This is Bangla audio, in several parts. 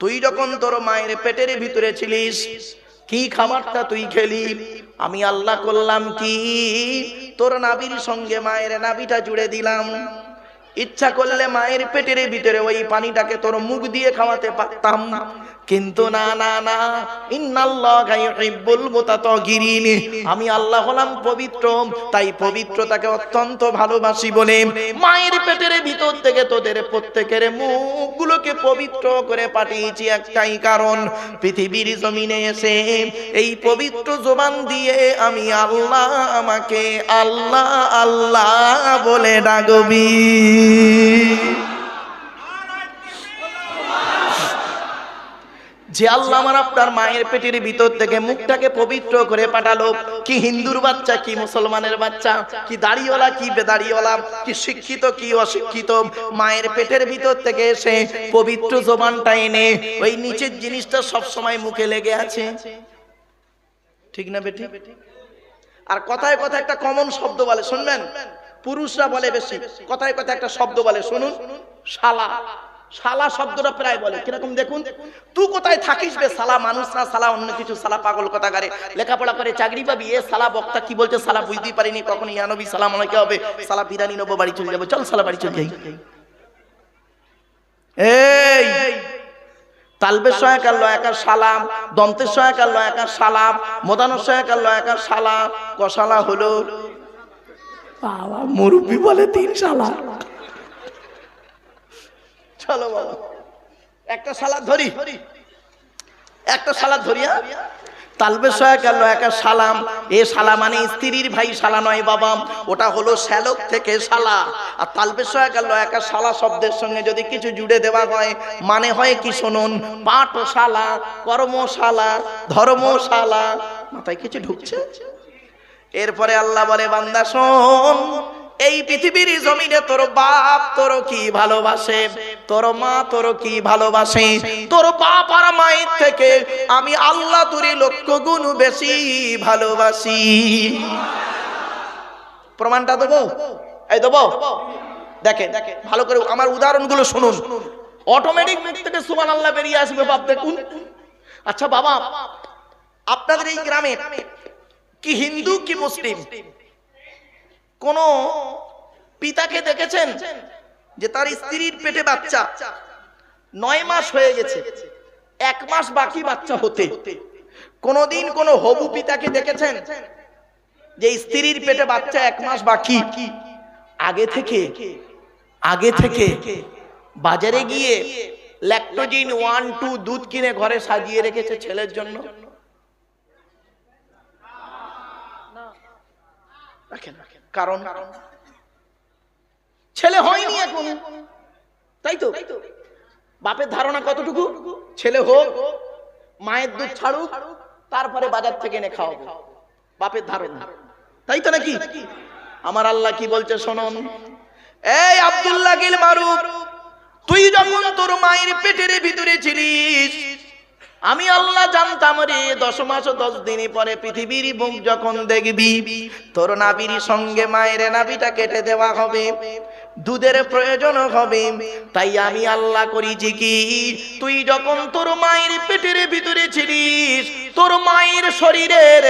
তুই যখন তোর মায়ের পেটের ভিতরে ছিলিস, কি খাবারটা তুই খেলি? আমি আল্লাহ করলাম কি? তোর নাবির সঙ্গে মায়ের নাবিটা জুড়ে দিলাম। ইচ্ছা করলে মায়ের পেটের ভিতরে ওই পানিটাকে তোর মুখ দিয়ে খাওয়াতে পারতাম। কিন্তু না না না। আমি আল্লাহ হলাম পবিত্র, তাই পবিত্রতাকে অত্যন্ত ভালোবাসি বলে মায়ের পেটের ভিতর থেকে তোদের প্রত্যেকের মুখগুলোকে পবিত্র করে পাঠিয়েছি একটাই কারণ, পৃথিবীর জমিনে এসে এই পবিত্র জবান দিয়ে আমি আল্লাহ আমাকে আল্লাহ আল্লাহ বলে ডাকবি। যে আল্লাহ আমার আপনার মায়ের পেটের ভিতর থেকে মুখটাকে পবিত্র করে পাঠালো। কি হিন্দুর বাচ্চা, কি মুসলমানের বাচ্চা, কি দাড়িওয়ালা, কি বেদাড়িওয়ালা, কি শিক্ষিত, কি অশিক্ষিত, মায়ের পেটের ভিতর থেকে এসে পবিত্র জবানটা এনে ওই নিচের জিনিসটা সব সময় মুখে লেগে আছে। ঠিক না বেটি? আর কথায় কথা একটা কমন শব্দ বলে, শুনবেন? পুরুষরা বলে বেশি, কথায় কথা একটা শব্দ বলে, শুনুন। শালা। শালা শব্দটা প্রায় বলে। কীরকম দেখুন? তুই কোথায় থাকিস বে সালা মানুষ না সালা অন্য কিছু সালা পাগল কথা গারে লেখাপড়া করে চাকরি পাবি? এ সালা বক্তা কি বলছে? সালা বুঝতেই পারিনি। কখন ইয়ানবি সালাম অনেকে হবে? সালা বিরানি নেব, বাড়ি চলে যাব। চল সালা বাড়ি চলে যাই। এই তালবের সহায়কার লয়াকার সালাম, দন্তের সহায়কার লয়াকার সালাম, মোদানোর সহায়কার লয়াকার সালা কসালা হলো, বাবা মুরব্বী বলে তিন সালা চলো একটা সালাদ ধরি। একটা সালাদ ধরিয়া তালবে সহায়কার লয়াকার সালাম। এ সালা মানে স্ত্রীর ভাই, সালা নয় বাবা। ওটা হলো শ্যালক থেকে সালা। আর তালবে সহায়কার লয়াকার সালা শব্দের সঙ্গে যদি কিছু জুড়ে দেওয়া হয় মানে হয় কি শুনুন? পাঠশালা, কর্মশালা, ধর্মশালা। মাথায় কিছু ঢুকছে? এরপরে আল্লাহ বলে, বান্দা শোন। এই পৃথিবীর জমিনে তোর বাপ তোর কি ভালোবাসে? তোর মা তোর কি ভালোবাসে? তোর বাপ আর মায়ের থেকে আমি আল্লাহ তোর লক্ষ গুণ বেশি ভালোবাসি। প্রমাণটা দেবো? এই দেবো? দেখেন ভালো করে আমার উদাহরণগুলো শুনুন। অটোমেটিক মুখ থেকে সুমান আল্লাহ বেরিয়ে আসবে বাপ দেখুন। আচ্ছা বাবা, আপনাদের এই গ্রামে কি হিন্দু কি মুসলিম? কোন পিতাকে দেখেছেন যে তার স্ত্রীর পেটে বাচ্চা? নয় মাস হয়ে গেছে। এক মাস বাকি বাচ্চা হতে। কোনদিন কোন হবু পিতাকে দেখেছেন যে স্ত্রীর পেটে বাচ্চা এক মাস বাকি? আগে থেকে আগে থেকে বাজারে গিয়ে ল্যাক্টোজিন ওয়ান, টু দুধ কিনে ঘরে সাজিয়ে রেখেছে ছেলের জন্য? রাখেন কারণ? ছেলে হয়নি এখন। তাই তো? বাপের ধারণা কতটুকু? ছেলে হোক, মায়ের দুধ ছাড়ুক, তারপরে বাজার থেকে এনে খাওয়াবো। বাপের ধারণা। তাই তো নাকি? আমার আল্লাহ কি বলছে শোনন? এই আব্দুল্লাহ গিল মারুফ, তুই যখন তোর মায়ের পেটের ভিতরে ছিলিস আমি আল্লাহ জানতাম রে, দশ মাস দশ দিন পরে পৃথিবীর বুক যখন দেখবি, তোর নাবির সঙ্গে মায়ের নাবিটা কেটে দেওয়া হবে। দুধের প্রয়োজন হবে। তাই আমি আল্লাহ করিছি কি তুই যখন তোর মায়ের পেটের ভিতরে ছিলিস, তোর মায়ের শরীরের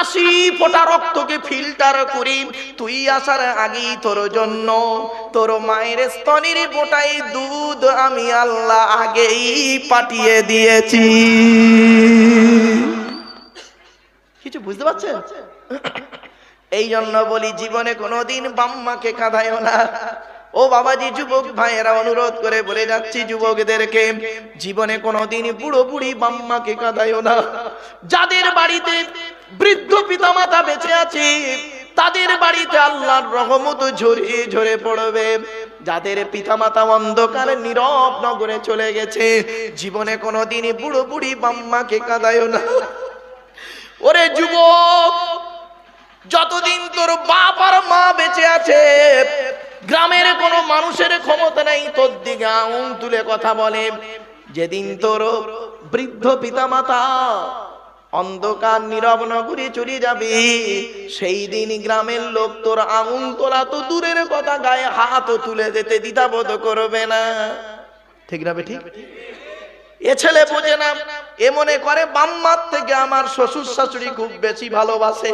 আশি ফোঁটা রক্তকে ফিল্টার করি। তুই আসার আগেই তোর জন্য তোর মায়ের স্তনের ফোটাই দুধ আমি আল্লাহ আগেই পাঠিয়ে দিয়েছি। কিছু বুঝতে পারছেন? এই জন্য বলি জীবনে কোনোদিন বাম্মাকে কাঁদায় না। ও বাবাজি, যুবক ভাইয়েরা, অনুরোধ করে বলে যাচ্ছি যুবকদেরকে, জীবনে কোনোদিন বুড়ো বুড়ি বাম্মাকে কাঁদায় না। যাদের বাড়িতে বৃদ্ধ পিতামাতা বেঁচে আছে, তাদের বাড়িতে আল্লাহর রহমত ঝরে ঝরে পড়বে। যাদের পিতামাতা অন্ধকার, নীরব নগরে চলে গেছে, জীবনে কোনোদিন বুড়ো বুড়ি বাম্মাকে কাঁদায় না। ওরে যুবক যতদিন তোর বাপ আর মা বেঁচে আছে, গ্রামের কোনো মানুষের ক্ষমতা নাই, তোর দিকে আঙুল তুলে কথা বলে। যেদিন তোর বৃদ্ধ পিতামাতা অন্ধকার নীরব নগরী চলে যাবে, সেই দিন গ্রামের লোক তোর আঙুল তোলা তো দূরের কথা, গায়ে হাতও তুলে দিতে দ্বিধাবোধ করবে না। ঠিক না ঠিক এ ছেলে বোঝে না, এ মনে করে বাম্মার থেকে আমার শ্বশুর শাশুড়ি খুব বেশি ভালোবাসে।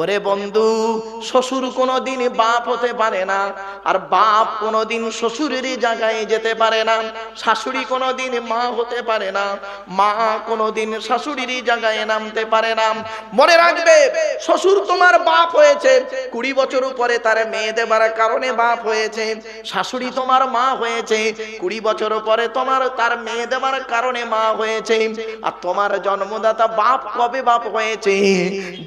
ওরে বন্ধু, শ্বশুর কোনোদিন বাপ হতে পারে না, আর বাপ কোনোদিন শ্বশুরের জায়গায় যেতে পারে না, শাশুড়ি কোনোদিন মা হতে পারে না, মা কোনোদিন শাশুড়ির জায়গায় নামতে পারে না। মনে রাখবে, শ্বশুর তোমার বাপ হয়েছে, কুড়ি বছর পরে তার মেয়ে দেবার কারণে বাপ হয়েছে, শাশুড়ি তোমার মা হয়েছে, কুড়ি বছর পরে তোমার তার মেয়ে দেবার কারণে মা হয়েছে, আর তোমার জন্মদাতা বাপ কবে বাপ হয়েছে?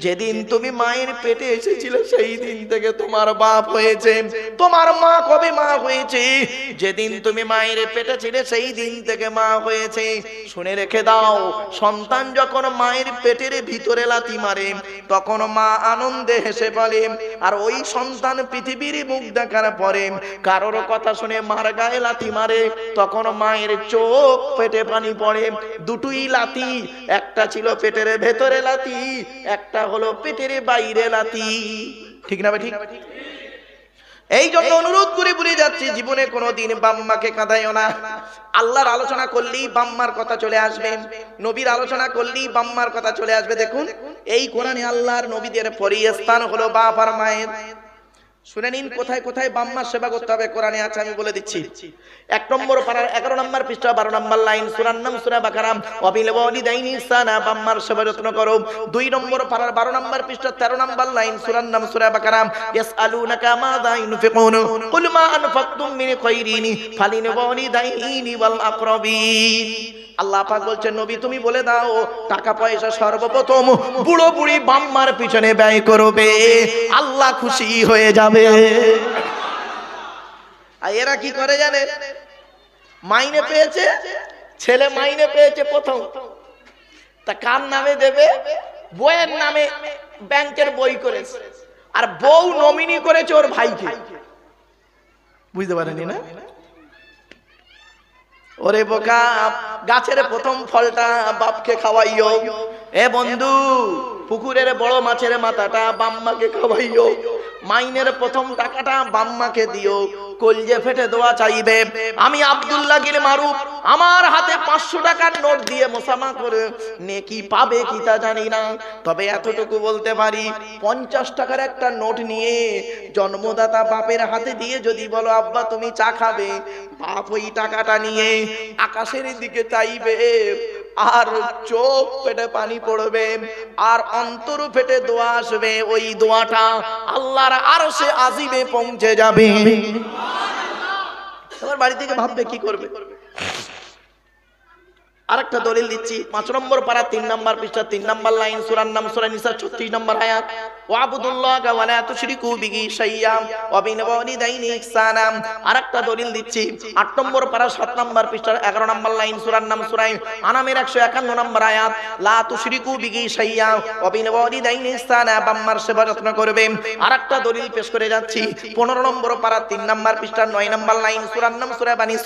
যেদিন তুমি মায়ের পেটে এসেছিলে সেই দিন থেকে তোমার বাপ হয়েছে। তোমার মা কবে মা হয়েছে? যেদিন তুমি মায়ের পেটে ছিলে সেই দিন থেকে মা হয়েছে। শুনে রেখে দাও, সন্তান যখন মায়ের পেটের ভিতরে লাথি মারে, তখন মা আনন্দে হেসে বলে, আর ওই সন্তান পৃথিবীর মুখ দেখার পরে কারোর কথা শুনে মার গায়ে লাথি মারে? তখন মায়ের চোখ পেটে পানি পড়ে। দুটোই লাথি, একটা ছিল পেটের ভেতরে লাথি, একটা হলো পেটের বাইরে লাথি ঠিক না ঠিক? এই জন্য অনুরোধ করে বলে যাচ্ছি, জীবনে কোনোদিন বাম্মাকে কাঁদাইও না। আল্লাহর আলোচনা করলেই বাম্মার কথা চলে আসবে। নবীর আলোচনা করলেই বাম্মার কথা চলে আসবে। দেখুন, এই কোরআনে আল্লাহর নবীদের পরিস্থান হলো বাপ আর মায়ের। শুনে নিন কোথায় কোথায় বাম্মার সেবা করতে হবে কোরআনে আছে আমি বলে দিচ্ছি। এক নম্বর পাড়ার এগারো নম্বর পৃষ্ঠা বারো নম্বর লাইন সুরার নাম সুরা বাকারাম। অবিল বলি দাইনি সানা বাম্মার সেবা যত্ন করো। দুই নম্বর পাড়ার বারো নম্বর পৃষ্ঠা তেরো নম্বর লাইন সুরার নাম সুরা বাকারাম। ইয়াস আলু নাকা মা দাইন ফিকুন কুল মা আনফাকতুম মিন খাইরিনি ফালিন বলি দাইনি ওয়াল আকরাবিন। আল্লাহ পাক বলছেন নবী তুমি বলে দাও টাকা পয়সা সর্বপ্রথম বুড়ো বুড়ি বাম্মার পিছনে ব্যয় করবে। আল্লাহ খুশি হয়ে যাবে। আর এরা কি করে জানে? মাইনে পেয়েছে? ছেলে মাইনে পেয়েছে প্রথম। তা কার নামে দেবে? বইয়ের নামে ব্যাংকের বই করেছে। আর বউ নমিনি করেছে ওর ভাইকে। বুঝতে পারেনি না? ওরে বোকা, গাছের প্রথম ফলটা বাপকে খাওয়াইও। এ বন্ধু, পুকুরের বড় মাছের মাথাটা বাম্মাকে খাওয়াইও। মাইনের প্রথম টাকাটা বাম্মাকে দিও। কলজে ফেটে দেওয়া চাইবে। আমি আব্দুল্লাহ গির মারুফ, আমার হাতে পাঁচশো টাকার নোট দিয়ে মোসামা করে নেকি পাবে কি তা জানি না। তবে এতটুকু বলতে পারি, পঞ্চাশ টাকার একটা নোট নিয়ে জন্মদাতা বাপের হাতে দিয়ে যদি বলো, আব্বা, তুমি চা খাবে? বাপ ওই টাকাটা নিয়ে আকাশের দিকে চাইবে, আর চোখ ফেটে পানি পড়বে, আর অন্তর ফেটে দোয়া আসবে। ওই দোয়াটা আল্লাহর আরও সে আজিবে পৌঁছে যাবে। তোমার বাড়ি থেকে ভাববে কি করবে? আরেকটা দলিল দিচ্ছি। পাঁচ নম্বর পারা, তিন নম্বর পৃষ্ঠা, তিন নম্বর লাইন সুরান নাম সুরা নিসা, ছত্রিশ নম্বর আয়াত। আরেকটা দলিল সুরার সেবা যত্ন করবে। আরেকটা দলিল পেশ করে যাচ্ছি। পনেরো নম্বর পারা, তিন নম্বর পৃষ্ঠার, নয় নম্বর লাইন, সুরার নাম বানি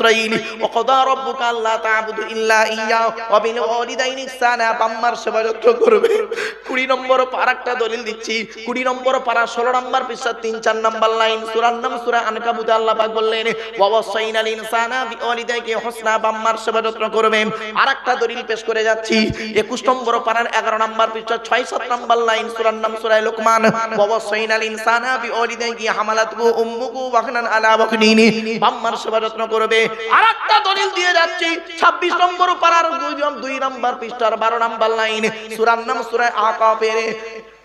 ওয়া বিল ওয়ালিদাইনি ইহসানা বাম্মার সেবা যত্ন করবে। কুড়ি নম্বর দলিল দিচ্ছি। কুড়ি নম্বর পারা ষোলো নম্বর পৃষ্ঠা তিন, চার নম্বর লাইন নাম সুরা আল্লাহ পাক বললেন বাম্মার সেবা যত্ন করবে। আরেকটা দলিল পেশ করে যাচ্ছি। একুশ নম্বর পারার এগারো নম্বর পৃষ্ঠা ছয়, সাত নম্বর লাইন নাম সুরায় লোকমান উম্মুহু আলা বাম্মার সেবা যত্ন করবে। আরেকটা দলিল দিয়ে যাচ্ছি। ছাব্বিশ নম্বর পারার দুই দুই নম্বর পৃষ্ঠার বারো নাম্বার লাইন। সুরার নাম সুরায় আকাপের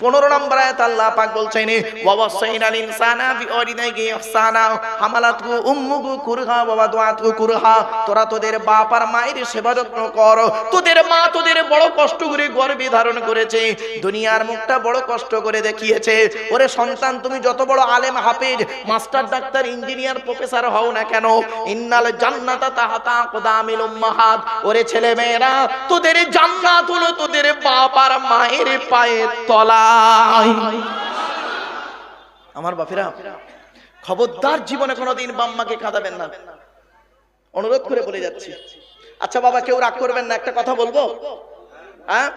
পনেরো নম্বর আয়াত আল্লাহ পাক বলছেন ওয়াসাইনাল ইনসানা বিওয়ালিদাইহি ইহসানা, হামালাতহু উম্মুহু কুরহা ওয়া ওয়াদাতুহু কুরহা। তোরা তোদের বাপ আর মায়ের সেবা যত্ন কর। তোদের মা তোদের বড় কষ্ট করে গর্ভে ধারণ করেছে। দুনিয়ার মুখটা বড় কষ্ট করে দেখিয়েছে। ওরে সন্তান, তুমি যত বড় আলেম, হাফেজ, মাস্টার, ডাক্তার, ইঞ্জিনিয়ার, প্রফেসর হও না কেন? ইন্নাল জান্নাতা তাহাতা আকদামিল উম্মাহাত। ওরে ছেলে মেয়েরা তোদের জান্নাত হলো তোদের বাপ আর মায়ের পায়ের তলা। আমার বাপেরা, খবরদার জীবনে কোনোদিন বাম্মাকে কাঁদাবেন না। অনুরোধ করে বলে যাচ্ছি। আচ্ছা বাবা, কেউ রাগ করবেন না, একটা কথা বলব? হ্যাঁ?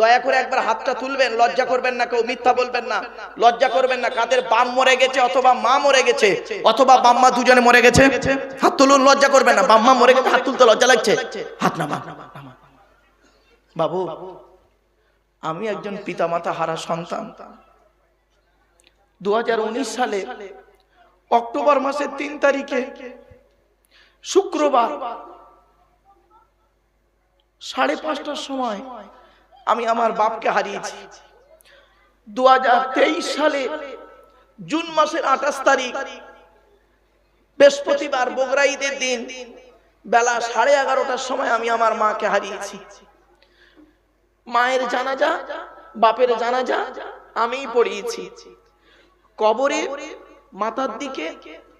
দয়া করে একবার হাতটা তুলবেন, লজ্জা করবেন না, কেউ মিথ্যা বলবেন না। লজ্জা করবেন না, কাদের বাম মরে গেছে অথবা মা মরে গেছে, অথবা বাম্মা দুজনে মরে গেছে। হাত তুলুন, লজ্জা করবেন না বাম্মা মরে গেছে, হাত তুলতে লজ্জা লাগছে। হাত নামা। বাবু আমি একজন পিতামাতা হারা সন্তান। দু হাজার উনিশ সালে অক্টোবর মাসের তিন তারিখে শুক্রবার সাড়ে পাঁচটার সময় আমি আমার বাপকে হারিয়েছি। দু হাজার তেইশ সালে জুন মাসের আঠাশ তারিখ বৃহস্পতিবার বগরা ঈদের দিন বেলা সাড়ে এগারোটার সময় আমি আমার মাকে হারিয়েছি। মায়ের জানাজা, বাপের জানাজা আমি পড়িয়েছি। কবরে মাথার দিকে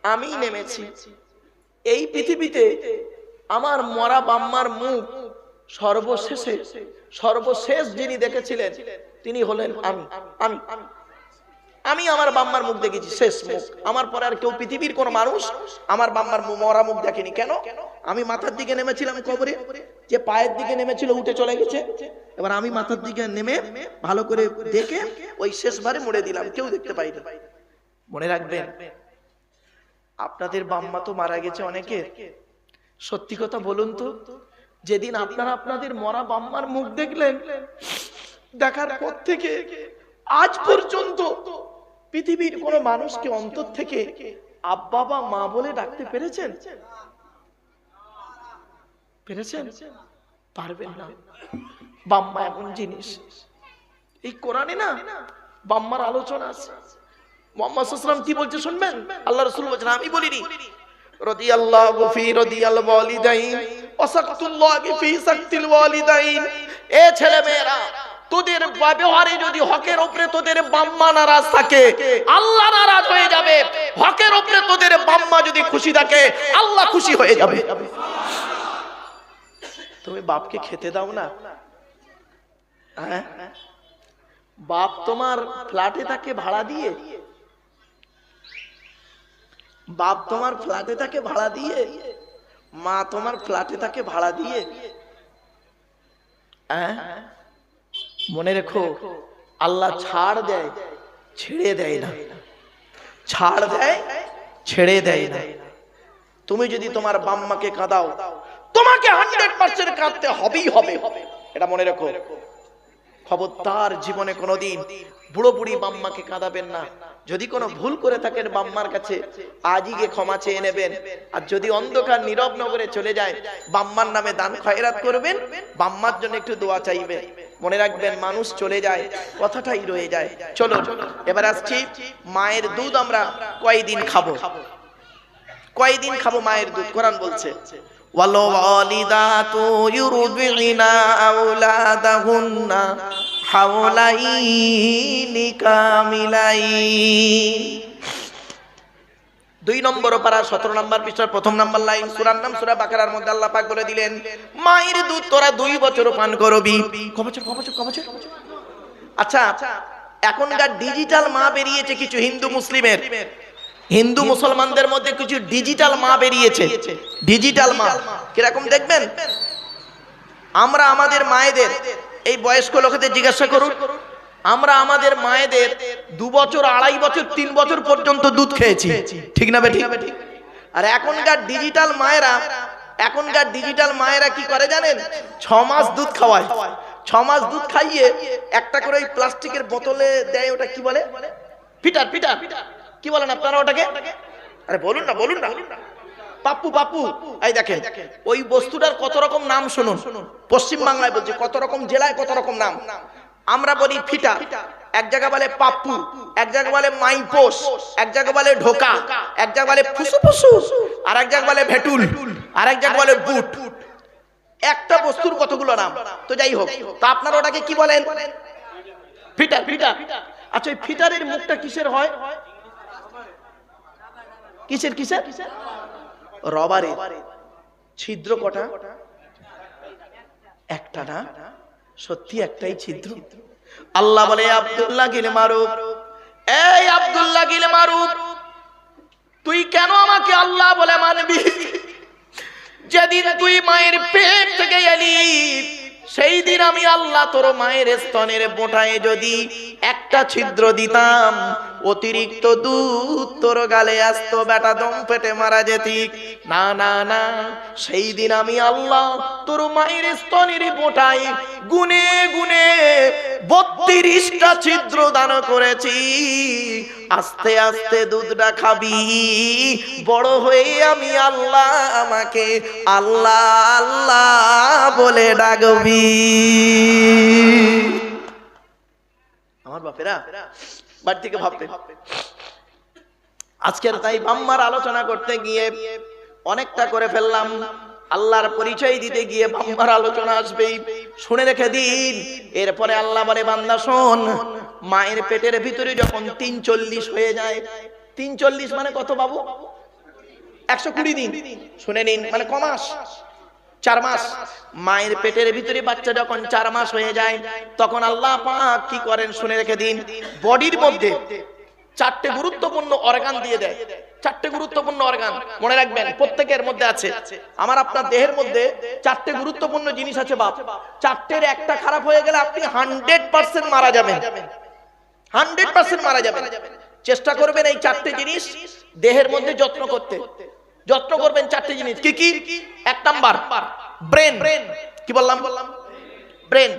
আমি নেমেছি। এই পৃথিবীতে আমার মরা বাম্মার মুখ সর্বশেষে, সর্বশেষ যিনি দেখেছিলেন, তিনি হলেন আমি। আমি। আমি আমার বাম্মার মুখ দেখেছি, শেষ মুখ। আমার পরে আর কেউ পৃথিবীর কোন মানুষ আমার বাম্মার মরা মুখ দেখেনি। কেন? আমি মাথার দিকে নেমেছিলাম কবরে, যে পায়ের দিকে নেমেছিল, উঠে চলে গেছে। এবার আমি মাথার দিকে নেমে ভালো করে দেখে ওই শেষবারে মুড়ে দিলাম। কেউ দেখতে পাইনি। মনে রাখবেন, আপনাদের বাম্মা তো মারা গেছে অনেকের সত্যি কথা বলুন তো, যেদিন আপনারা আপনাদের মরা বাম্মার মুখ দেখলেন, দেখার পর থেকে আজ পর্যন্ত পৃথিবীর কোন মানুষকে অন্তর থেকে আব্বা বা মা বলে ডাকতে পেরেছেন? পেরেছেন? পারবেন না। বাম্মা এমন জিনিস। এই কোরআনে না বাম্মার আলোচনা আছে। মোহাম্মদ সাল্লাম কি বলছে শুনবেন? আল্লাহ রাসূল বলছেন আমি বলিনি। রাদিয়াল্লাহু ফি রাদিয়াল ওয়ালিদাইন। ওয়াসাকতুল্লাহি ফি সাকতিল ওয়ালিদাইন। এ ছেলে মেয়েরা তোদের ব্যবহারে যদি হকের উপরে তোদের বাম্মা নারাজ থাকে, আল্লাহ নারাজ হয়ে যাবে। হকের উপরে তোদের বাম্মা যদি খুশি থাকে, আল্লাহ খুশি হয়ে যাবে। তুমি বাপকে খেতে দাও না? হ্যাঁ? বাপ তোমার ফ্ল্যাটে থাকে ভাড়া দিয়ে? বাপ তোমার ফ্ল্যাটে থাকে ভাড়া দিয়ে? মা তোমার ফ্ল্যাটে থাকে ভাড়া দিয়ে? হ্যাঁ? মনে রেখো, আল্লাহ ছাড় দেয়, ছেড়ে দেয় না। ছাড় দেয়, ছেড়ে দেয় না। তুমি যদি তোমার বাম্মাকে কাঁদাও, তোমাকে হান্ড্রেড পার্সেন্ট কাঁদতে হবেই হবে। এটা মনে রেখো। খবরদার জীবনে কোনোদিন বুড়ো বুড়ি বাম্মাকে কাঁদাবেন না। যদি কোনো ভুল করে থাকেন বাম্মার কাছে, আজই গিয়ে ক্ষমা চেয়ে নেবেন। আর যদি অন্ধকার নীরব নগরে চলে যায় বাম্মার নামে দান খয়রাত করবেন বাম্মার জন্য একটু দোয়া চাইবে। মনে রাখবেন মানুষ চলে যায় কথাটাই রয়ে যায় চলো এবার আসছি মায়ের দুধ আমরা কয়দিন খাবো কয়দিন খাবো মায়ের দুধ কোরআন বলছে والوالدات يرضعن أولادهن حولين كاملين দুই নম্বর পারা সতেরো নম্বর পৃষ্ঠার প্রথম নম্বর লাইন সুরার নাম সুরা বাকারার মধ্যে আল্লাহ পাক বলে দিলেন মায়ের দুধ তোরা দুই বছর পান করবি। কবছর কবছর কবছর। আচ্ছা এখনকার ডিজিটাল মা বেরিয়েছে কিছু হিন্দু মুসলিমের। হিন্দু মুসলমানদের মধ্যে কিছু ডিজিটাল মা বেরিয়েছে। ডিজিটাল মা। কীরকম দেখবেন? আমরা আমাদের মায়েদের এই বয়স্ক লোকেদের জিজ্ঞাসা করুন আমরা আমাদের মায়েদের দু বছর, আড়াই বছর, তিন বছর পর্যন্ত দুধ খেয়েছি। ঠিক না বেঠিক? আর এখনকার ডিজিটাল মায়েরা, এখনকার ডিজিটাল মায়েরা কি করে জানেন? ছ মাস দুধ খাওয়ায়। ছ মাস দুধ খাইয়ে একটা করে ওই প্লাস্টিকের বোতলে দেয়, ওটা কি বলে? Fitter fitter. কি বলেন আপনারা ওটাকে? আরে বলুন না বলুন না। পাপ্পু পাপ্পু, এই দেখেন, ওই বস্তুটার কত রকম নাম শুনুন। পশ্চিম বাংলায় বলছি, কত রকম জেলায় কত রকম নাম। আমরা বলি ফিটা। এক জায়গা বলে পাপ্পু এক জায়গা বলে মাইপোস এক জায়গা বলে ঢোকা এক জায়গা বলে ফুসু ফুসু আর এক জায়গা বলে ভেটুল আর এক জায়গা বলে বুট। একটা বস্তুর কতগুলো নাম? তো যাই হোক তা আপনারা ওটাকে কি বলেন? ফিটার ফিটার আচ্ছা ওই ফিটারের মুখটা কিসের হয়? কিসের কিসের রবারে ছিদ্র কটা? একটা না? সত্যি একটাই ছিদ্র। আল্লাহ বলে, আব্দুল্লাহ গিলে মারুক এই আব্দুল্লাহ গিলে মারুক তুই কেন আমাকে আল্লাহ বলে মানবি? যেদিন তুই মায়ের পেট থেকে এলি সেই দিন আমি আল্লাহ তোর মায়ের স্তনের বোটায় যদি একটা ছিদ্র দিতাম অতিরিক্ত দুধ তোর গালে আসতো, বেটা দম পেটে মারা যেতি। না না না, সেই দিন আমি আল্লাহ তোর মায়ের স্তনের বোটায় গুনে গুনে বত্রিশটা ছিদ্র দান করেছি। আস্তে আস্তে দুধটা খাবি, বড় হয়ে আমি আল্লাহ আমাকে আল্লাহ আল্লাহ বলে ডাকবি। আমার বাপেরা বাড়ি থেকে ভাবতে আজকের তাই বাম্মার আলোচনা করতে গিয়ে অনেকটা করে ফেললাম। আল্লাহর পরিচয় দিতে গিয়ে বাম্মার আলোচনা আসবেই শুনে রেখে দিন। এরপরে আল্লাহ বলে, বান্দা, শোন, মায়ের পেটের ভিতরে যখন তিন চল্লিশ হয়ে যায়, তিন চল্লিশ মানে কত বাবু? একশো কুড়ি দিন। শুনে নিন মানে কমাস চার মাস। মায়ের পেটের ভিতরে বাচ্চা যখন চার মাস হয়ে যায়, তখন আল্লাহ পাক কি করেন শুনে রেখে দিন। বডির মধ্যে চারটে গুরুত্বপূর্ণ অর্গান দিয়ে দেয়। চারটে গুরুত্বপূর্ণ অর্গান মনে রাখবেন, প্রত্যেকের মধ্যে আছে। আমার আপনার দেহের মধ্যে চারটে গুরুত্বপূর্ণ জিনিস আছে বাপ। চারটের একটা খারাপ হয়ে গেলে আপনি হান্ড্রেড পার্সেন্ট মারা যাবেন। হান্ড্রেড পার্সেন্ট মারা যাবেন। চেষ্টা করবেন এই চারটে জিনিস দেহের মধ্যে যত্ন করতে। যত্ন করবেন চারটে জিনিস। কি কি? এক নাম্বার, ব্রেন। কি বললাম? বললাম ব্রেন।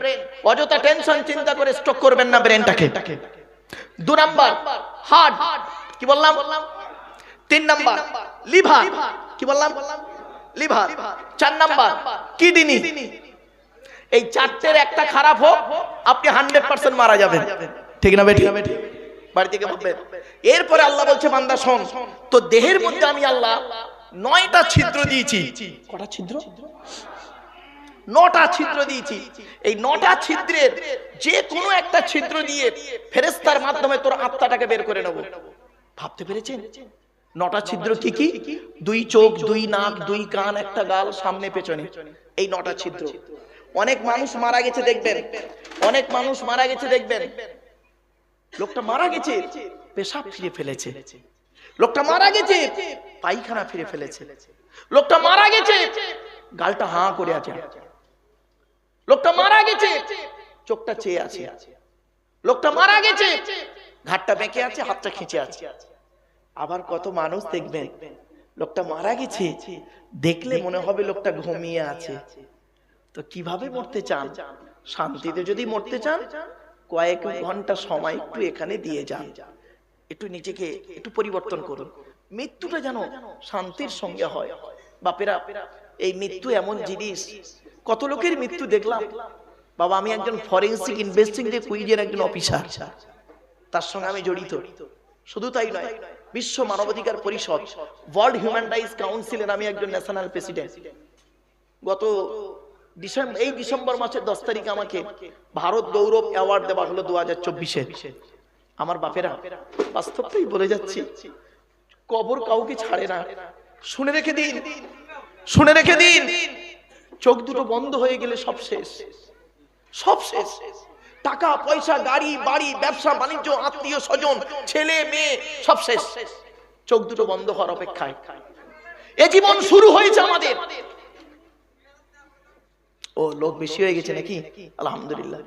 অযথা টেনশন, চিন্তা করে স্ট্রোক করবেন না ব্রেনটাকে। দু নাম্বার, হার্ট। কি বললাম? তিন নাম্বার, লিভার। কি বললাম? লিভার। চার নাম্বার, কিডনি। এই চারটের একটা খারাপ হোক, আপনি হান্ড্রেড পার্সেন্ট মারা যাবেন। ঠিক না বেঠিক বাড়ি থেকে ভাববেন এরপরে আল্লাহ বলছে, বান্দা, শোন তো দেহের মধ্যে আমি আল্লাহ নয়টা ছিদ্র দিয়েছি। কটা ছিদ্র? নটা ছিদ্র দিয়েছি। এই নটা ছিদ্রের যে কোনো একটা ছিদ্র দিয়ে ফেরেস্তার মাধ্যমে তোর আত্মাটাকে বের করে নেব। ভাবতে পেরেছেন? নটা ছিদ্র কি কি? দুই চোখ দুই নাক দুই কান একটা গাল সামনে পেছনে। এই নটা ছিদ্র। অনেক মানুষ মারা গেছে দেখবেন। অনেক মানুষ মারা গেছে দেখবেন। লোকটা মারা গেছে পেশাব ফিরে ফেলেছে। লোকটা মারা গেছে, পায়খানা ফিরে ফেলেছে। লোকটা মারা গেছে, গালটা হাঁ করে আছে। লোকটা মারা গেছে, চোখটা চেয়ে আছে। লোকটা মারা গেছে, ঘাটটা বেঁকে আছে, হাতটা খিঁচে আছে। আবার কত মানুষ দেখবেন, লোকটা মারা গেছে, দেখলে মনে হবে লোকটা ঘুমিয়ে আছে। তো কীভাবে মরতে চান? শান্তিতে যদি মরতে চান, কয়েক ঘণ্টা সময় একটু এখানে দিয়ে যান। একটু নিজেকে একটু পরিবর্তন করুন। মৃত্যুটা যেন শান্তির সঙ্গে হয়। বাপেরা, এই মৃত্যু এমন জিনিস। কত লোকের মৃত্যু দেখলাম। বাবা, আমি একজন ফরেন্সিক ইনভেস্টিগেটিভ কুইজের একজন অফিসার তার সঙ্গে আমি জড়িত। শুধু তাই নয়, বিশ্ব মানবাধিকার পরিষদ ওয়ার্ল্ড হিউম্যান রাইটস কাউন্সিলের আমি একজন ন্যাশনাল প্রেসিডেন্ট গত ডিসেম্বর এই ডিসেম্বর মাসের দশ তারিখে আমাকে ভারত গৌরব অ্যাওয়ার্ড দেওয়া হলো দু হাজার চব্বিশে। আমার বাপেরা বাস্তবটাই বলে যাচ্ছি। কবর কাউকে ছাড়ে না। শুনে রেখে দিন। শুনে রেখে দিন। চোখ দুটো বন্ধ হয়ে গেলে সব শেষ। সব শেষ। টাকা, পয়সা, গাড়ি, বাড়ি, ব্যবসা, বাণিজ্য, আত্মীয়, স্বজন, ছেলে, মেয়ে, সব শেষ। চোখ দুটো বন্ধ হওয়ার অপেক্ষায়। এ জীবন শুরু হয়েছে আমাদের। ও, লোক বেশি হয়ে গেছে নাকি? আলহামদুলিল্লাহ।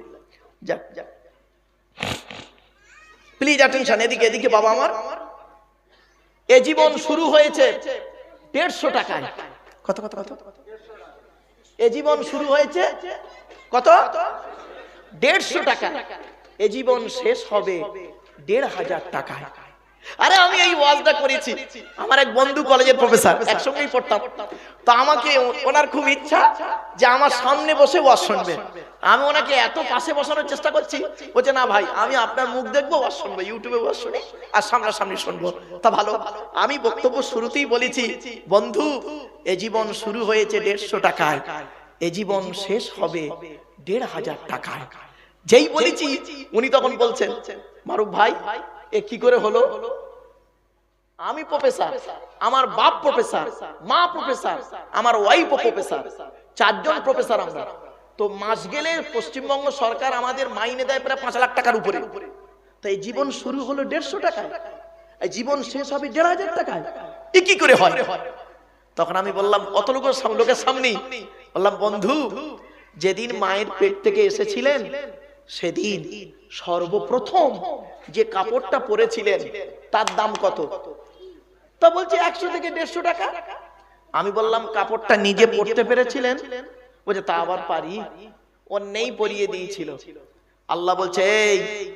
যাক যাক। প্লিজ অ্যাটেনশন এদিকে এদিকে, বাবা আমার। এ জীবন শুরু হয়েছে দেড়শো টাকায়। কত কত কত? এ জীবন শুরু হয়েছে কত? দেড়শো টাকা এ জীবন শেষ হবে দেড় হাজার টাকায়। আরে আমি এই ওয়াজটা করেছি। আমার এক বন্ধু কলেজের প্রফেসর, একসঙ্গেই পড়তাম। তো আমাকে ওনার খুব ইচ্ছা যে আমার সামনে বসে ওয়াজ শুনবে। আমি ওনাকে এত পাশে বসানোর চেষ্টা করছি বলছে না ভাই, আমি আপনার মুখ দেখব, ওয়াজ শুনব, ইউটিউবে ওয়াজ শুনি, আর সামনাসামনি শুনব। তা ভালো, আমি বক্তব্য শুরুতেই বলেছি, বন্ধু, এ জীবন শুরু হয়েছে দেড়শো টাকায়। এ জীবন শেষ হবে দেড় হাজার টাকায়। যেই বলেছি, উনি তখন বলছেন, মারুফ ভাই এ কি করে হলো? আমি প্রফেসর, আমার বাপ প্রফেসর, মা প্রফেসর, আমার ওয়াইফ প্রফেসর, চারজন প্রফেসর আমরা। তো মাস গেলে পশ্চিমবঙ্গ সরকার আমাদের মাইনে দেয় প্রায় পাঁচ লাখ টাকার উপরে। তাই জীবন শুরু হলো দেড়শো টাকায়। এই জীবন শেষ হবে দেড় হাজার টাকায়। এ কি করে হয়? তখন আমি বললাম, অত লোকের লোকের সামনে বললাম, বন্ধু, যেদিন মায়ের পেট থেকে এসেছিলেন সেদিন সর্বপ্রথম যে কাপড়টা পরেছিলেন, তার দাম কত? তা বলছে একশো থেকে দেড়শো টাকা। আমি বললাম, কাপড়টা নিজে পরতে পেরেছিলেন? বলছে, তা আবার পারি। অন্যেই পরিয়ে দিয়েছিল। আল্লাহ বলছে, এই,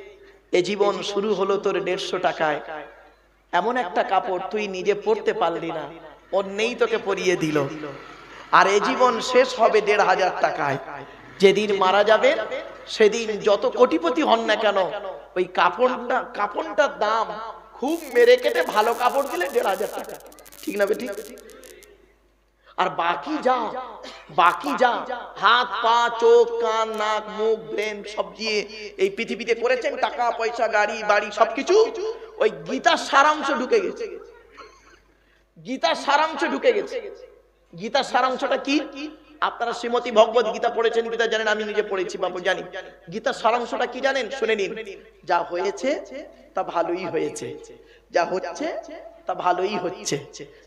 এ জীবন শুরু হলো তোর দেড়শো টাকায়। এমন একটা কাপড় তুই নিজে পরতে পারলি না। অন্যেই তোকে পরিয়ে দিল। আর এ জীবন শেষ হবে দেড় হাজার টাকায়। যেদিন মারা যাবে, সেদিন যত কোটিপতি হন না কেন, ওই কাপড়টা, কাপড়টার দাম খুব মেরে কেটে ভালো কাপড় দিলে দেড় হাজার টাকা। ঠিক না ঠিক? আর বাকি যা বাকি যা, হাত, পা, চোখ, কান, নাক, মুখ, ব্রেন, সব দিয়ে এই পৃথিবীতে করেছেন, টাকা, পয়সা, গাড়ি, বাড়ি, সবকিছু, ওই গীতার সারাংশ ঢুকে গেছে। গীতার সারাংশ ঢুকে গেছে। গীতার সারাংশটা কি? আপনারা শ্রীমতী ভগবত গীতা পড়েছেন গীতা জানেন? আমি নিজে পড়েছি, বাবু, জানি। গীতার সারাংশটা কি জানেন? শুনে নিন। যা হয়েছে, তা ভালোই হয়েছে। যা হচ্ছে, তা ভালোই হচ্ছে।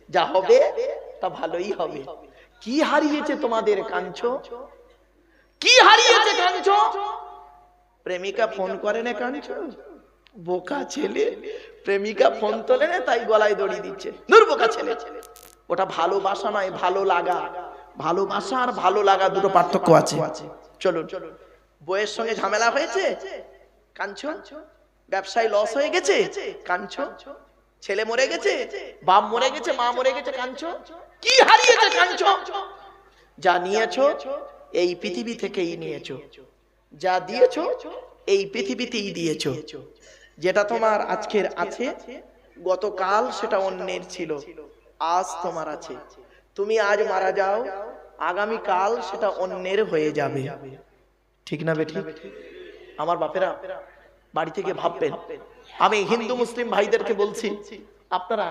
যা হবে, তা ভালোই হবে। কি হারিয়েছে তোমাদের কাঞ্চ? কি হারিয়েছে কাঞ্চ? প্রেমিকা ফোন করে না কাঞ্চ? বোকা ছেলে। প্রেমিকা ফোন তোলে না, তাই গলায় দড়ি দিচ্ছে। দূর বোকা ছেলে। ওটা ভালোবাসা নয়, ভালো লাগা। ভালোবাসা আর ভালো লাগা দুটো পার্থক্য আছে। চলুন। বইয়ের সঙ্গে ঝামেলা হয়েছে? কাঞ্চ ব্যবসায় লস হয়ে গেছে? কাঞ্চ ছেলে মরে গেছে? বাপ মরে গেছে, মা মরে গেছে কাঞ্চ কি হারিয়েছে কাঞ্চ যা নিয়েছো, এই পৃথিবী থেকেই নিয়েছো। যা দিয়েছ, এই পৃথিবীতেই দিয়েছ। যেটা তোমার আজকের আছে, গতকাল সেটা অন্যের ছিল, আজ তোমার আছে। তুমি আজ মারা যাও, আগামী কাল সেটা অন্যের হয়ে যাবে। ঠিক না বেটি আমার বাপেরা বাড়ি থেকে ভাববেন, আমি হিন্দু, মুসলিম ভাইদেরকে বলছি, আপনারা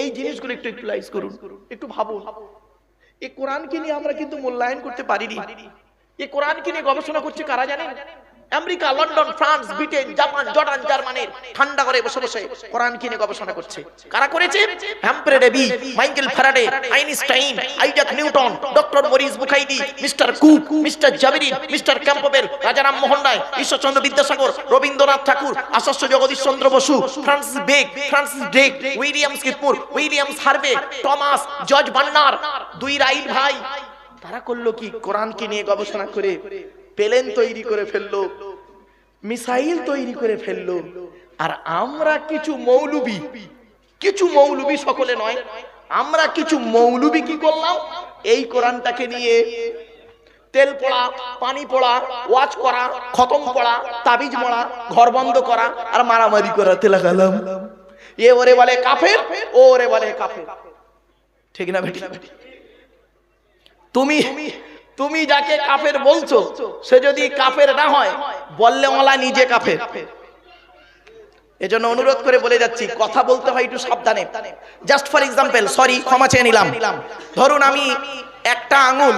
এই জিনিসগুলো একটু ইউটিলাইজ করুন, একটু ভাবুন। এই কোরআনকে নিয়ে আমরা কিন্তু মূল্যায়ন করতে পারিনি। এই কোরআনকে নিয়ে গবেষণা করছে কারা জানেন? America, London, France, Britain, Japan, Jordan, জার্মানির ঠান্ডা করে বসে বসে কোরআন কিনে গবেষণা করছে? কারা করেছে? Humphry Davy Michael Faraday, Einstein, Isaac Newton, doctor Maurice Bucaille, mister Cook, mister Jabiri mister Campbell Rajaram Mohan Roy, Ishwarchandra Vidyasagar, Rabindranath Tagore আশস্য Jagadish Chandra Bose, Francis Bacon Francis Drake, Williams কিতমুর Williams Harvey, Thomas George Banner দুই রাইট ভাই। তারা করল কি? কোরআনকে নিয়ে গবেষণা করে? প্লেন তৈরি করে ফেলল, মিসাইল তৈরি করে ফেলল। আর আমরা কিছু মৌলবি কিছু মৌলবি সকলে নয়, আমরা কিছু মৌলবি কি করলাম? এই কোরআনটাকে নিয়ে তেল পড়া, পানি পড়া ওয়াচ করা, খতম পড়া তাবিজ মরা, ঘর বন্ধ করা আর মারামারি করা করাতে লাগালাম এ ওরে বলে কাফের, ও ওরে বলে কাফের। ঠিক না বেটি? তুমি তুমি যাকে কাফের বলছো, সে যদি কাফের না হয়, বললে ওলা নিজে কাফের। এজন্য অনুরোধ করে বলে যাচ্ছি, কথা বলতে হয় একটু সাবধানে। জাস্ট ফর এক্সাম্পল সরি ক্ষমা চেয়ে নিলাম। ধরুন আমি একটা আঙুল,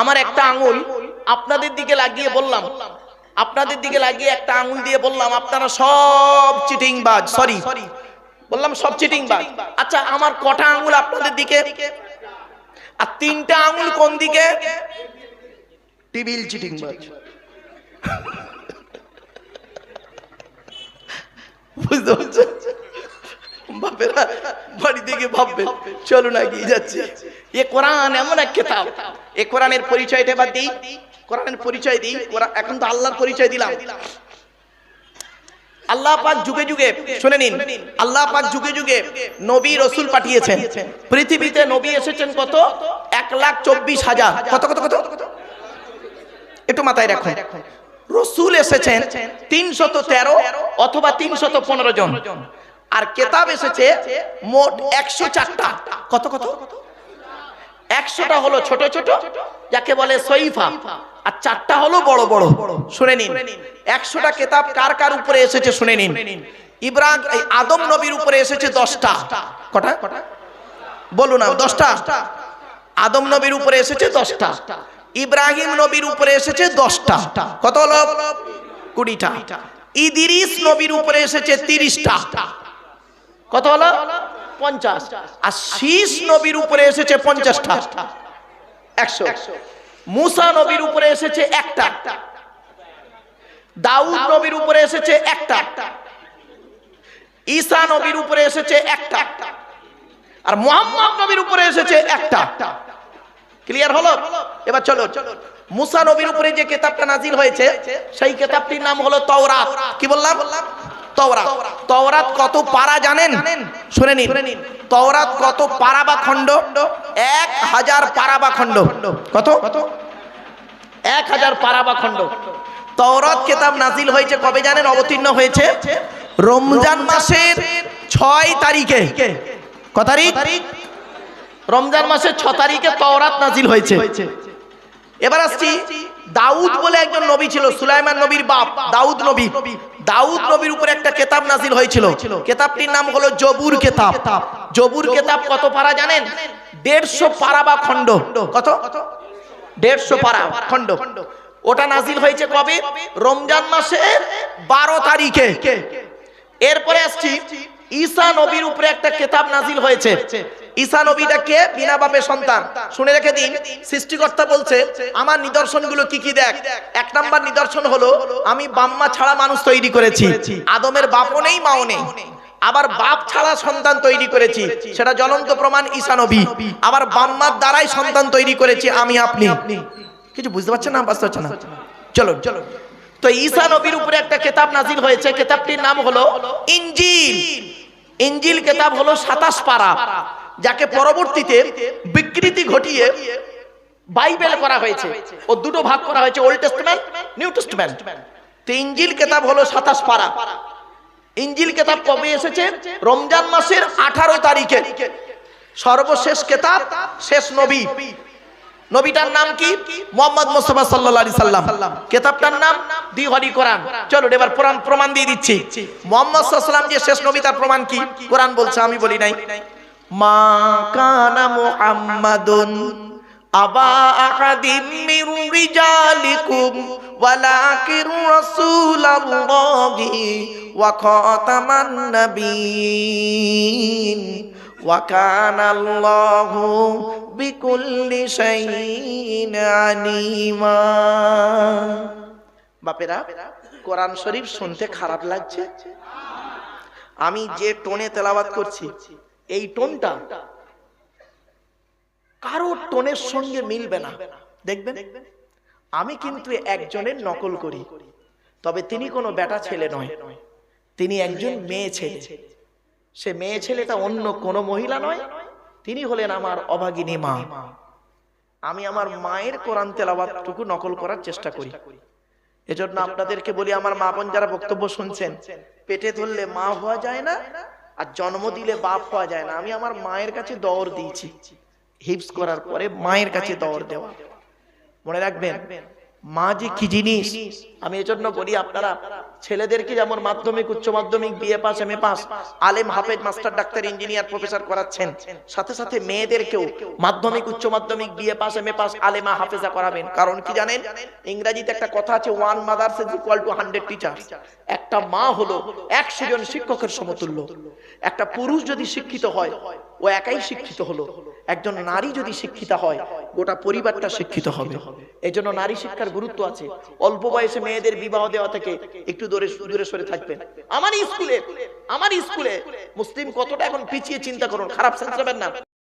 আমার একটা আঙুল, আপনাদের দিকে লাগিয়ে বললাম। আপনাদের দিকে লাগিয়ে একটা আঙুল দিয়ে বললাম, আপনারা সব চিটিং বাজ সরি বললাম, সব চিটিং বাজ আচ্ছা আমার কটা আঙুল আপনাদের দিকে? আর তিনটা আঙুল কোন দিকে? টিবিল চিটিং বুঝতে পারছ? বাপেরা বাড়ি থেকে ভাববে চলো না গিয়ে যাচ্ছে। এ কোরআন এমন এক কেতাব। এ কোরআনের পরিচয়টা এবার দিই। কোরআনের পরিচয় দিই। এখন তো আল্লাহর পরিচয় দিলাম। আল্লাহ পাক যুগে যুগে, শুনে নিন, আল্লাহ পাক যুগে যুগে নবী রসুল পাঠিয়েছেন। পৃথিবীতে নবী এসেছেন কত? এক লাখ চব্বিশ হাজার। কত কত কত? একটু মাথায় রাখো রসুল এসেছেন তিনশত তেরো অথবা তিনশত পনেরো জন। আর কেতাব এসেছে মোট একশো চারটা। কত কত? একশোটা হলো ছোট ছোট, যাকে বলে সইফা। আর চারটা হলো বড় বড়। শুনে নিন, একশোটা কেতাব কার কার উপরে এসেছে শুনে নিন। ইব্রাহ আদম নবীর উপরে এসেছে দশটা। কটা? বলুন দশটা? আদম নবীর উপরে এসেছে দশটা। ইব্রাহিম নবীর উপরে এসেছে দশটা। কত হলো? কুড়িটা। ইদিরিস নবীর উপরে এসেছে তিরিশটা। কত হলো? পঞ্চাশ। আর শীষ নবীর উপরে এসেছে পঞ্চাশটা। একশো। মুসা নবীর উপরে এসেছে একটা। দাউদ নবীর উপরে এসেছে একটা। ঈসা নবীর উপরে এসেছে একটা। আর মোহাম্মদ নবীর উপরে এসেছে একটা। ক্লিয়ার হলো? এবার চলো। মুসা নবীর উপরে যে কেতাবটা নাজিল হয়েছে সেই কেতাবটির নাম হলো তওরাত। কি বললাম? তওরাত। তওরাত কত পারা জানেন? শুনে নিন। তওরাত কত পারা বা খণ্ড? এক হাজার পারা বা খণ্ড। কত? এক হাজার পারা বা খণ্ড। তওরাত কেতাব নাজিল হয়েছে কবে জানেন? অবতীর্ণ হয়েছে রমজান মাসের ছয় তারিখে। ক তারিখ? রমজান মাসের ছ তারিখে তওরাত নাজিল হয়েছে। এবার আসছি দাউদ বলে একজন নবী ছিল, সুলাইমান নবীর বাপ, দাউদ নবী। দাউদ নবীর উপরে একটা কেতাব নাজিল হয়েছিল। কেতাবটির নাম হলো জবুর কেতাব। জবুর কেতাব কত পারা জানেন? দেড়শো পারা বা খণ্ড। কত? দেড়শো পারা খণ্ড। ওটা নাজিল হয়েছে কবে? রমজান মাসের বারো তারিখে। এরপরে আসছি ঈসা নবীর উপরে একটা কেতাব নাজিল হয়েছে। ঈসা নবীটা কে? বিনা বাপের সন্তান। শুনে রেখে দিন, সৃষ্টিকর্তা বলছে, আমার নিদর্শনগুলো কি কি দেখ? এক নাম্বার নিদর্শন হলো, আমি বাম্মা ছাড়া মানুষ তৈরি করেছি। আদমের বাপও নেই, মাও নেই। আবার বাপ ছাড়া সন্তান তৈরি করেছি। সেটা জ্বলন্ত প্রমাণ ঈসা নবী। আবার বাম্মার দ্বারাই সন্তান তৈরি করেছি আমি, আপনি। কিছু বুঝতে পারছেন না? বুঝতে পারছেন না? চলো চলো তো ঈসা নবীর উপরে একটা কেতাব নাজিল হয়েছে। কেতাবটির নাম হলো ইঞ্জিল ইঞ্জিল কেতাব হলো সাতাশ পারা, যাকে পরবর্তীতে বিকৃতি ঘটিয়ে বাইবেল করা হয়েছে। ও দুটো ভাগ করা হয়েছে ওল্ড টেস্টমেন্ট নিউ টেস্টমেন্ট তো ইঞ্জিল কেতাব হলো সাতাশ পারা। ইঞ্জিল কেতাব কবে এসেছে? রমজান মাসের আঠারো তারিখে। সর্বশেষ কেতাব, শেষ নবী। নবীটার নাম কি? মোহাম্মদ মুস্তাফা আলাইহি সাল্লাম। কেতাবটার নাম? দি হরি কোরআন। চলো এবার কোরআন প্রমাণ দিয়ে দিচ্ছি। মোহাম্মদ সাল্লাম যে শেষ নবী, তার প্রমাণ কি? কোরআন বলছে, আমি বলি নাই। মা কানা মুহাম্মাদুন আবা আহাদিম মির রিজালিকুম, ওয়ালাকিন রাসূলুল্লাহি ওয়া খাতামান নাবিয়িন। وكان الله بكل شيء عليما বাপেরা কোরআন শরীফ শুনতে খারাপ লাগছে আমি যে টোনে তেলাওয়াত করছি এই টোনটা কারো টোনের সঙ্গে মিলবে না দেখবেন আমি কিন্তু একজনের নকল করি তবে তিনি কোনো বেটা ছেলে নয় তিনি একজন মেয়ে ছেলে সে মেয়ে ছেলেটা অন্য কোনো মহিলা নয়, তিনি হলেন আমার অভাগিনী মা। আমি আমার মায়ের কোরআন তেলাওয়াতটুকু নকল করার চেষ্টা করি। এজন্য আপনাদেরকে বলি, আমার মা বোন যারা বক্তব্য শুনছেন, পেটে ধরলে মা হওয়া যায় না আর জন্ম দিলে বাপ হওয়া যায় না। আমি আমার মায়ের কাছে দৌড় দিয়েছি। হিপস করার পরে মায়ের কাছে দৌড় দেওয়া। মনে রাখবেন মা যে কি জিনিস? আমি এজন্য বলি আপনারা, ছেলেদেরকে যেমন মাধ্যমিক, উচ্চ মাধ্যমিক BA pass M A pass আলেম হাফেজ, মাস্টার, ডাক্তার, ইঞ্জিনিয়ার, প্রফেসর করাচ্ছেন। সাথে সাথে মেয়েদেরকেও মাধ্যমিক, উচ্চ মাধ্যমিক BA pass M A pass আলেমা হাফেজা করাবেন। কারণ কি জানেন? ইংরেজিতে একটা কথা আছে one mothers is equal to hundred teacher একটা মা হলো একশো জন শিক্ষকের সমতুল্য। একটা পুরুষ যদি শিক্ষিত হয় ও একাই শিক্ষিত হলো। একজন নারী যদি শিক্ষিত হয়, গোটা পরিবারটা শিক্ষিত হবে। এই জন্য নারী শিক্ষার গুরুত্ব আছে। অল্প বয়সে মেয়েদের বিবাহ দেওয়া থেকে একটু দূরে দূরে সরে থাকবেন। আমার স্কুলে আমার স্কুলে মুসলিম কতটা এখন পিছিয়ে চিন্তা করুন, খারাপ সেন্স না।